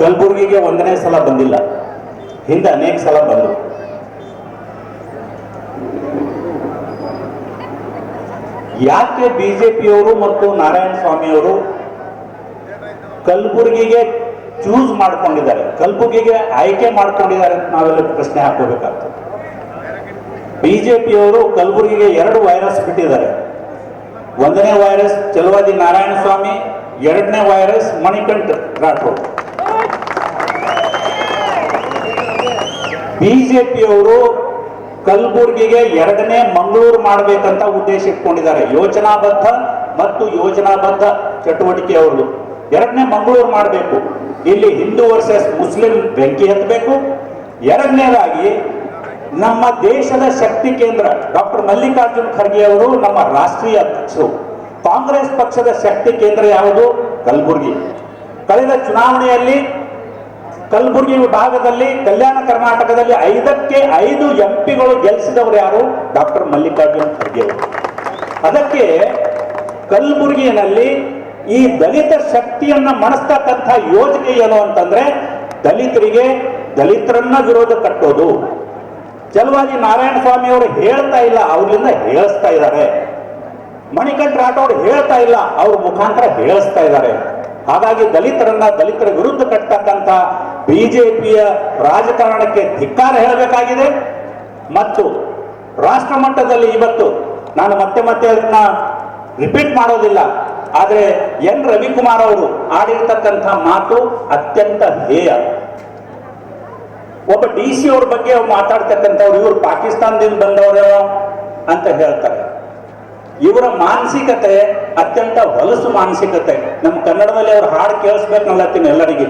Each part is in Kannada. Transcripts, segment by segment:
ಕಲಬುರಗಿಗೆ ಒಂದನೇ ಸಲ ಬಂದಿಲ್ಲ. ಹಿಂದೆ ಅನೇಕ ಸಲ ಬಂದರು ಯಾಕೆ ಬಿಜೆಪಿಯವರು ಮತ್ತು ನಾರಾಯಣ ಸ್ವಾಮಿಯವರು ಕಲಬುರಗಿಗೆ ಚೂಸ್ ಮಾಡ್ಕೊಂಡಿದ್ದಾರೆ? ಕಲಬುರಗಿಗೆ ಆಯ್ಕೆ ಮಾಡ್ಕೊಂಡಿದ್ದಾರೆ ಅಂತ ನಾವೆಲ್ಲ ಪ್ರಶ್ನೆ ಹಾಕೋಬೇಕಾಗ್ತದೆ ಪಿಯವರು ಕಲಬುರಗಿಗೆ ಎರಡು ವೈರಸ್ ಬಿಟ್ಟಿದ್ದಾರೆ. ಒಂದನೇ ವೈರಸ್ ಚಲುವಾದಿ ನಾರಾಯಣ ಸ್ವಾಮಿ, ಎರಡನೇ ವೈರಸ್ ಮಣಿಕಂಠ ರಾಠೋಡ್. ಬಿಜೆಪಿಯವರು ಕಲಬುರಗಿಗೆ ಎರಡನೇ ಮಂಗಳೂರು ಮಾಡಬೇಕಂತ ಉದ್ದೇಶ ಇಟ್ಕೊಂಡಿದ್ದಾರೆ. ಯೋಜನಾಬದ್ಧ ಮತ್ತು ಯೋಜನಾಬದ್ಧ ಚಟುವಟಿಕೆ ಅವರು ಎರಡನೇ ಮಂಗಳೂರು ಮಾಡಬೇಕು. ಇಲ್ಲಿ ಹಿಂದೂ ವರ್ಸಸ್ ಮುಸ್ಲಿಂ ಬೆಂಕಿ ಹತ್ತಬೇಕು. ಎರಡನೇದಾಗಿ ನಮ್ಮ ದೇಶದ ಶಕ್ತಿ ಕೇಂದ್ರ ಡಾಕ್ಟರ್ ಮಲ್ಲಿಕಾರ್ಜುನ್ ಖರ್ಗೆ ಅವರು ನಮ್ಮ ರಾಷ್ಟ್ರೀಯ ಅಧ್ಯಕ್ಷರು. ಕಾಂಗ್ರೆಸ್ ಪಕ್ಷದ ಶಕ್ತಿ ಕೇಂದ್ರ ಯಾವುದು? ಕಲಬುರಗಿ. ಕಳೆದ ಚುನಾವಣೆಯಲ್ಲಿ ಕಲಬುರಗಿ ವಿಭಾಗದಲ್ಲಿ ಕಲ್ಯಾಣ ಕರ್ನಾಟಕದಲ್ಲಿ ಐದಕ್ಕೆ ಐದು ಎಂ ಪಿಗಳು ಗೆಲ್ಲಿಸಿದವರು ಯಾರು? ಡಾಕ್ಟರ್ ಮಲ್ಲಿಕಾರ್ಜುನ್ ಖರ್ಗೆ ಅದಕ್ಕೆ ಕಲಬುರಗಿಯಲ್ಲಿ ಈ ದಲಿತ ಶಕ್ತಿಯನ್ನ ಮಣಿಸ್ತಕ್ಕಂಥ ಯೋಜನೆ ಏನು ಅಂತಂದ್ರೆ ದಲಿತರಿಗೆ ದಲಿತರನ್ನ ವಿರೋಧ ಕಟ್ಟೋದು. ಚಲುವಾಗಿ ನಾರಾಯಣ ಸ್ವಾಮಿ ಅವರು ಹೇಳ್ತಾ ಇಲ್ಲ ಅವರಿಂದ ಹೇಳಿಸ್ತಾ ಇದ್ದಾರೆ. ಮಣಿಕಂಠ ರಾಠೋಡ್ ಹೇಳ್ತಾ ಇಲ್ಲ, ಅವ್ರ ಮುಖಾಂತರ ಹೇಳಿಸ್ತಾ ಇದ್ದಾರೆ. ಹಾಗಾಗಿ ದಲಿತರನ್ನ ದಲಿತರ ವಿರುದ್ಧ ಕಟ್ಟತಕ್ಕಂಥ ಬಿಜೆಪಿಯ ರಾಜಕಾರಣಕ್ಕೆ ಧಿಕ್ಕಾರ ಹೇಳಬೇಕಾಗಿದೆ. ಮತ್ತು ರಾಷ್ಟ್ರ ಮಟ್ಟದಲ್ಲಿ ಇವತ್ತು ನಾನು ಮತ್ತೆ ಮತ್ತೆ ಅದನ್ನ ರಿಪೀಟ್ ಮಾಡೋದಿಲ್ಲ. ಆದರೆ ಎನ್ ರವಿಕುಮಾರ್ ಅವರು ಆಡಿರ್ತಕ್ಕಂಥ ಮಾತು ಅತ್ಯಂತ ಹೇಯ. ಒಬ್ಬ ಡಿ ಸಿ ಅವ್ರ ಬಗ್ಗೆ ಮಾತಾಡ್ತಕ್ಕಂಥವ್ರು ಇವರು ಪಾಕಿಸ್ತಾನದಿಂದ ಬಂದವರೇನೋ ಅಂತ ಹೇಳ್ತಾರೆ. ಇವರ ಮಾನಸಿಕತೆ ಅತ್ಯಂತ ಹೊಲಸು ಮಾನಸಿಕತೆ. ನಮ್ಮ ಕನ್ನಡದಲ್ಲಿ ಅವ್ರ ಹಾಡು ಕೇಳಿಸ್ಬೇಕನ್ನತ್ತೀನಿ ಎಲ್ಲರಿಗೆ.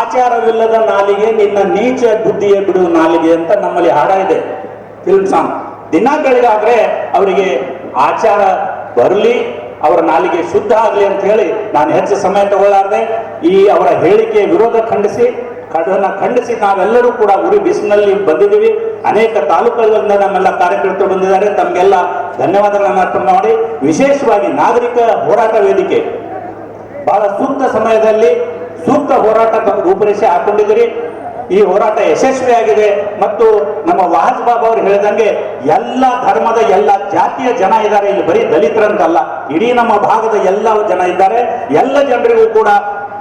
ಆಚಾರವಿಲ್ಲದ ನಾಲಿಗೆ, ನಿನ್ನ ನೀಚ ಬುದ್ಧಿಯ ಬಿಡು ನಾಲಿಗೆ ಅಂತ ನಮ್ಮಲ್ಲಿ ಹಾಡ ಇದೆ. ಫಿಲ್ಮ್ ಸಾಂಗ್ ದಿನ ಬೆಳಗಾದ್ರೆ ಅವರಿಗೆ ಆಚಾರ ಬರಲಿ, ಅವರ ನಾಲಿಗೆ ಶುದ್ಧ ಆಗಲಿ ಅಂತ ಹೇಳಿ ನಾನು ಹೆಚ್ಚು ಸಮಯ ತಗೊಳ್ಳಾರ್ದೆ, ಈ ಅವರ ಹೇಳಿಕೆ ವಿರೋಧ ಖಂಡಿಸಿ ಅದನ್ನ ಖಂಡಿಸಿ ನಾವೆಲ್ಲರೂ ಕೂಡ ಉರಿ ಬಿಸಿನಲ್ಲಿ ಬಂದಿದ್ದೀವಿ. ಅನೇಕ ತಾಲೂಕುಗಳಿಂದ ನಮ್ಮೆಲ್ಲ ಕಾರ್ಯಕರ್ತರು ಬಂದಿದ್ದಾರೆ. ತಮಗೆಲ್ಲ ಧನ್ಯವಾದಗಳನ್ನು ಅರ್ಪಣೆ ಮಾಡಿ, ವಿಶೇಷವಾಗಿ ನಾಗರಿಕ ಹೋರಾಟ ವೇದಿಕೆ. ಬಹಳ ಸೂಕ್ತ ಸಮಯದಲ್ಲಿ ಸೂಕ್ತ ಹೋರಾಟ ರೂಪರೇಷೆ ಹಾಕೊಂಡಿದ್ದೀರಿ. ಈ ಹೋರಾಟ ಯಶಸ್ವಿಯಾಗಿದೆ ಮತ್ತು ನಮ್ಮ ವಾಹಜ್ ಬಾಬಾ ಅವರು ಹೇಳಿದಂಗೆ ಎಲ್ಲ ಧರ್ಮದ ಎಲ್ಲ ಜಾತಿಯ ಜನ ಇದ್ದಾರೆ. ಇಲ್ಲಿ ಬರೀ ದಲಿತರಂತಲ್ಲ, ಇಡೀ ನಮ್ಮ ಭಾಗದ ಎಲ್ಲ ಜನ ಇದ್ದಾರೆ. ಎಲ್ಲ ಜನರಿಗೂ ಕೂಡ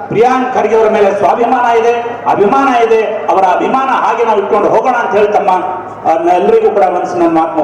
ಪ್ರಿಯಾಂಕ್ ಖರ್ಗೆ ಅವರ ಮೇಲೆ ಸ್ವಾಭಿಮಾನ ಇದೆ, ಅಭಿಮಾನ ಇದೆ ಅವರ ಅಭಿಮಾನ ಹಾಗೆ ನಾವು ಇಟ್ಕೊಂಡು ಹೋಗೋಣ ಅಂತ ಹೇಳಿ ತಮ್ಮ ಎಲ್ಲರಿಗೂ ಕೂಡ ಮನಸ್ಸಿನ ಮಾತು.